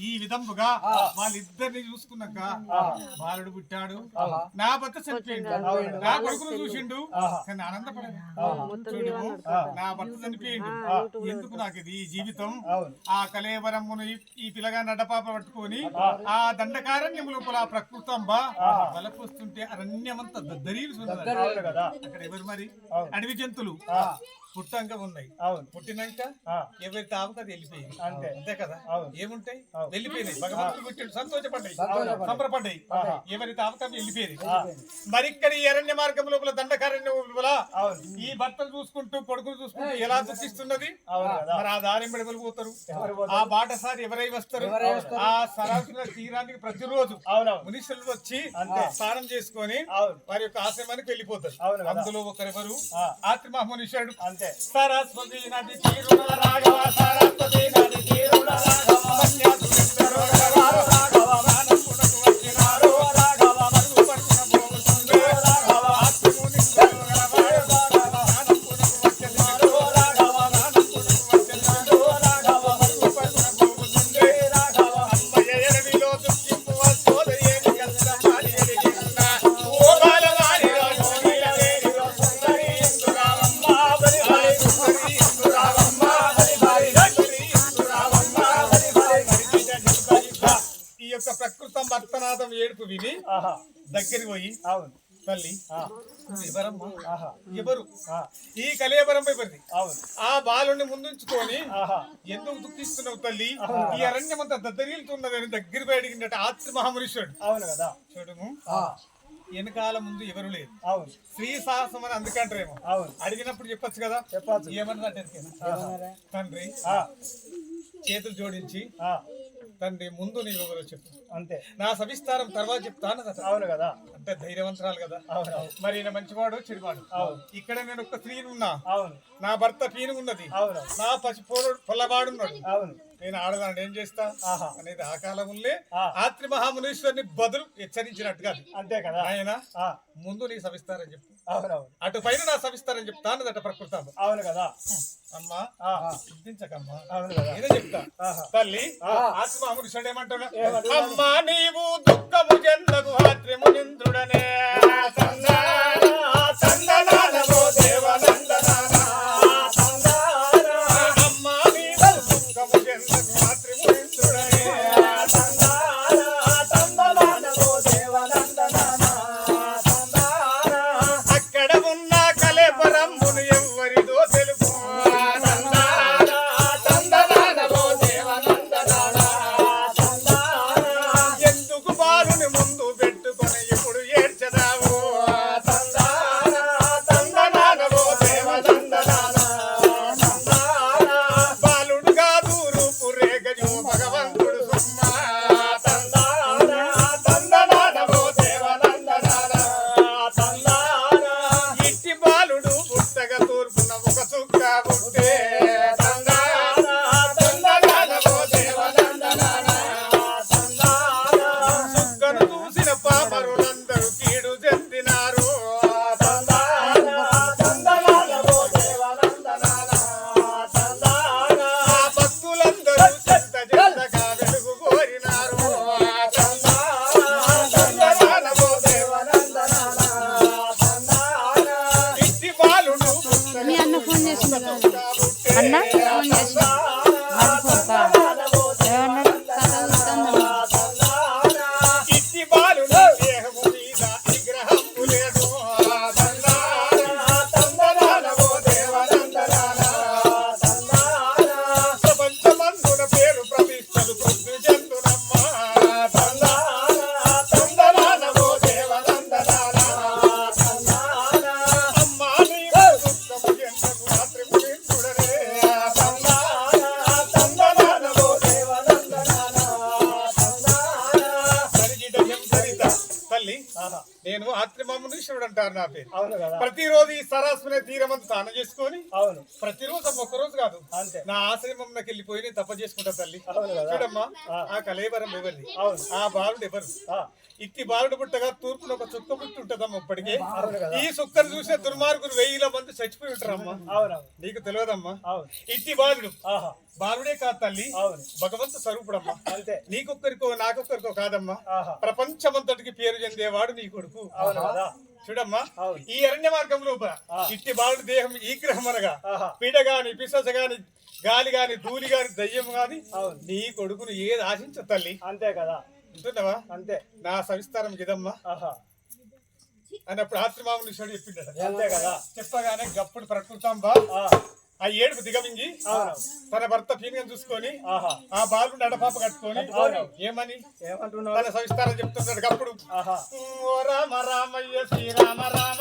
ఈ విధముగా వాళ్ళిద్దరిని చూసుకున్నాక బాలుడు పుట్టాడు. నా భర్త చనిపోయిండు నా కొడుకును చూసిండు. కానీ ఆనందపడదు చూడు నా భర్త చనిపోయిండు. ఎందుకు నాకు ఇది? ఈ జీవితం ఆ కలేవరమును ఈ- పిల్లగా నడపాప పట్టుకొని ఆ. దండకారణ్యము లోపల ప్రకృతంబ బలపొస్తుంటే అరణ్యమంతా దద్దరీలు అక్కడ ఎవరు మరి? అడవి జంతువులు. పుట్టంగా ఉన్నాయి. పుట్టినాక ఎవరి తావుకు అది వెళ్ళిపోయింది. అంతే. అంతే కదా? అవును. ఏముంటాయి వెళ్ళిపోయినాయి. భగవంతుడు పుట్టాడు సంతోషపడ్డాయి. సంబరపడ్డాయి. ఎవరి తావుకు అవి వెళ్ళిపోయింది మరి ఇక్కడ ఈ అరణ్య మార్గం లోపల దండకారణ్యం లోపల. ఈ భర్తను చూసుకుంటూ కొడుకును చూసుకుంటూ ఎలా దుఃఖిస్తున్నది. మరి ఆ దారి ఎవరు పోతారు? ఆ బాటసారి ఎవరై వస్తారు? ఆ సరాసరి తీరానికి ప్రతిరోజు మునీశ్వరులు వచ్చి అంతే. స్నానం చేసుకొని. వారి యొక్క ఆశ్రమానికి వెళ్ళిపోతారు. అందులో ఒకరెవరు? ఆ. ఆత్మ మునీశ్వరుడు అంతే. సరస్వతి నది తీరున రాఘవ సరస్వతి నది తీరున రాఘవ. Gracias. భర్తనాథం ఏడుపు విని ఆహా. దగ్గరికి పోయి అవును. తల్లి ఎవరమ్మా? ఎవరు? ఈ కలేబరంపై పడింది. అవును. ఆ బాలుని ముందుంచుకొని ఆహా. ఎందుకు దుఃఖిస్తున్నావు తల్లి? ఈ అరణ్యం అంతా దద్దరిల్తున్నదని దగ్గర అడిగినట్టు ఆత్మ మహామనుష్యుడు. అవును కదా. చూడము. వెనకాల ముందు ఎవరు లేరు. అవును. శ్రీ సాహసం అని అందుకంటారేమో. అవును. అడిగినప్పుడు చెప్పొచ్చు కదా? చెప్పచ్చు. ఏమన్నారా? తండ్రి చేతులు జోడించి ఆ, తండ్రి ముందు నీవు ఎవరో చెప్పు. అంతే. నా సవిస్తారం తర్వాత చెప్తాను కదా అవును కదా. అంటే ధైర్యవంతరాలు కదా. అవును మరి ఈయన మంచివాడు చెడువాడు. అవును. ఇక్కడ నేను ఒక్క స్త్రీని ఉన్నా. అవును. నా భర్త పీను ఉన్నది. అవును. నా పసి పోడు పొల్లవాడున్నాడు అవును. నేను ఆడదాన్ని ఏం చేస్తా. అనేది ఆ కాలములే ఆ. ఆత్రి మహామునీశ్వరుని బదులు హెచ్చరించినట్టుగా అంతే కదా. ఆయన ముందు నీ సవిస్తారని చెప్పు. అవునవును. అటు పైన నా సవిస్తారని చెప్తాను అట ప్రకృతం అవును కదా. అమ్మా సిద్ధించకమ్మా అవును కదా. నేనే చెప్తా. తల్లి. ఆత్మ మహామునీశ్వరుడు ఏమంటున్నా నీవు దుఃఖము చెందకు I pra você. బాలుడు అంటారు నా పేరు. ప్రతిరోజు ఈ సరస్సునే తీరమంతా స్నానం చేసుకొని అవును. ప్రతిరోజు అమ్మ ఒక్క రోజు కాదు. అంతే. నా ఆశ్రమంలోకి వెళ్ళిపోయి నేను తప్ప చేసుకుంటా తల్లి. చూడమ్మా ఆ. కలేబరం ఎవరిది? అవును. ఆ బాలుడు ఎవరు? ఇట్టి బాలుడు పుట్టగా తూర్పున ఒక చుక్క పుట్టి ఉంటదమ్మా ఇప్పటికే. ఈ సుక్కను చూసే దుర్మార్గులు వెయ్యిల మంది చచ్చిపోయి ఉంటారమ్మా. నీకు తెలియదమ్మా. ఇట్టి బాలుడు బాలుడే కాదు తల్లి. అవును. భగవంతు స్వరూపుడమ్మా. అంతే. నీకొక్కరికో నాకొక్కరికో కాదమ్మా. ప్రపంచమంతటికి పేరు చెందేవాడు నీ కొడుకు. చూడమ్మా. ఈ అరణ్య మార్గంలో ఆ. ఇట్టి బాలుడి దేహం ఈ గ్రహం అనగా పీడ గాని పిసస గాని గాలి గాని ధూళి గాని దయ్యం గాని నీ కొడుకును ఏది ఆశించ తల్లి. అంతే కదా. ఉంటున్నావా అంతే. నా సవిస్తారం ఇదమ్మా. అన్నప్పుడు ఆత్మామునీశ్వరుడు చెప్పిండట. అంతే కదా. చెప్పగానే గప్పుడు ప్రకృతాంబా. ఆ, ఆ ఏడుపు దిగమింగి తన భర్త పీనుగం చూసుకొని ఆ బాలుడు నడపాప కట్టుకొని. ఏమని? ఏమంటున్నావు తన సవిస్తారం చెప్తున్నాడు అప్పుడు. ఓ రామ రామయ్య శ్రీరామ రామ.